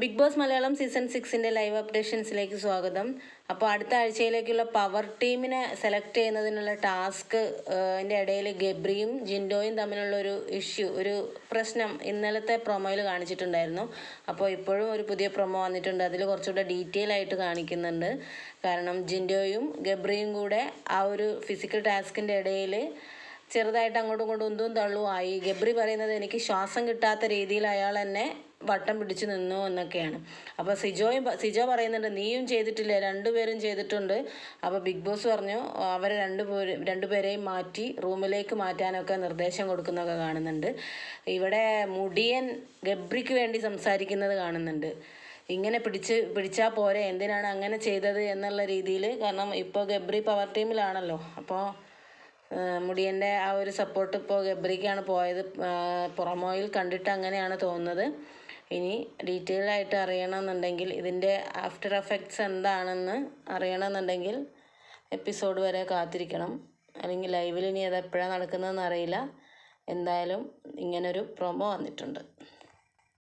Big Boss Malayalam season സിക്സിന്റെ live അപ്ഡേഷൻസിലേക്ക് സ്വാഗതം. അപ്പോൾ അടുത്ത ആഴ്ചയിലേക്കുള്ള പവർ ടീമിനെ സെലക്ട് ചെയ്യുന്നതിനുള്ള ടാസ്ക് എന്റെ ഇടയിൽ ഗബ്രിയും ജിൻഡോയും തമ്മിലുള്ള ഒരു ഇഷ്യൂ ഒരു പ്രശ്നം ഇന്നലത്തെ പ്രൊമോയിൽ കാണിച്ചിട്ടുണ്ടായിരുന്നു. അപ്പോൾ ഇപ്പോഴും ഒരു പുതിയ പ്രൊമോ വന്നിട്ടുണ്ട്. അതിൽ കുറച്ചുകൂടെ ഡീറ്റെയിൽ ആയിട്ട് കാണിക്കുന്നുണ്ട്. കാരണം ജിൻഡോയും ഗബ്രിയും കൂടെ ആ ഒരു ഫിസിക്കൽ ടാസ്കിന്റെ ഇടയിൽ ചെറുതായിട്ട് അങ്ങോട്ടും ഇങ്ങോട്ടും ഉന്തും തള്ളുമായി ഗബ്രി പറയുന്നത് എനിക്ക് ശ്വാസം കിട്ടാത്ത രീതിയിൽ അയാൾ എന്നെ വട്ടം പിടിച്ചു നിന്നു എന്നൊക്കെയാണ്. അപ്പോൾ സിജോയും സിജോ പറയുന്നുണ്ട് നീയും ചെയ്തിട്ടില്ലേ? രണ്ടുപേരും ചെയ്തിട്ടുണ്ട്. അപ്പോൾ ബിഗ് ബോസ് പറഞ്ഞു അവരെ രണ്ടുപേരും രണ്ടുപേരെയും മാറ്റി റൂമിലേക്ക് മാറ്റാനൊക്കെ നിർദ്ദേശം കൊടുക്കുന്നൊക്കെ കാണുന്നുണ്ട്. ഇവിടെ മുടിയൻ ഗബ്രിക്ക് വേണ്ടി സംസാരിക്കുന്നത് കാണുന്നുണ്ട്. ഇങ്ങനെ പിടിച്ച് പിടിച്ചാൽ പോരെ? എന്തിനാണ് അങ്ങനെ ചെയ്തത്? എന്നുള്ള രീതിയിൽ കാരണം ഇപ്പോൾ ഗബ്രി പവർ ടീമിലാണല്ലോ അപ്പോൾ മുടിയന്റെ ആ ഒരു സപ്പോർട്ട് ഇപ്പോൾ ഗബ്രിക്കാണ് പോയത് പ്രൊമോയിൽ കണ്ടിട്ട് അങ്ങനെയാണ് തോന്നുന്നത്. ഇനി ഡീറ്റെയിൽ ആയിട്ട് അറിയണമെന്നുണ്ടെങ്കിൽ ഇതിന്റെ ആഫ്റ്റർ എഫക്ട്സ് എന്താണെന്ന് അറിയണമെന്നുണ്ടെങ്കിൽ എപ്പിസോഡ് വരെ കാത്തിരിക്കണം. അല്ലെങ്കിൽ ലൈവിൽ ഇനി അത് എപ്പോഴാണ് നടക്കുന്നതെന്ന് അറിയില്ല. എന്തായാലും ഇങ്ങനൊരു പ്രൊമോ വന്നിട്ടുണ്ട്.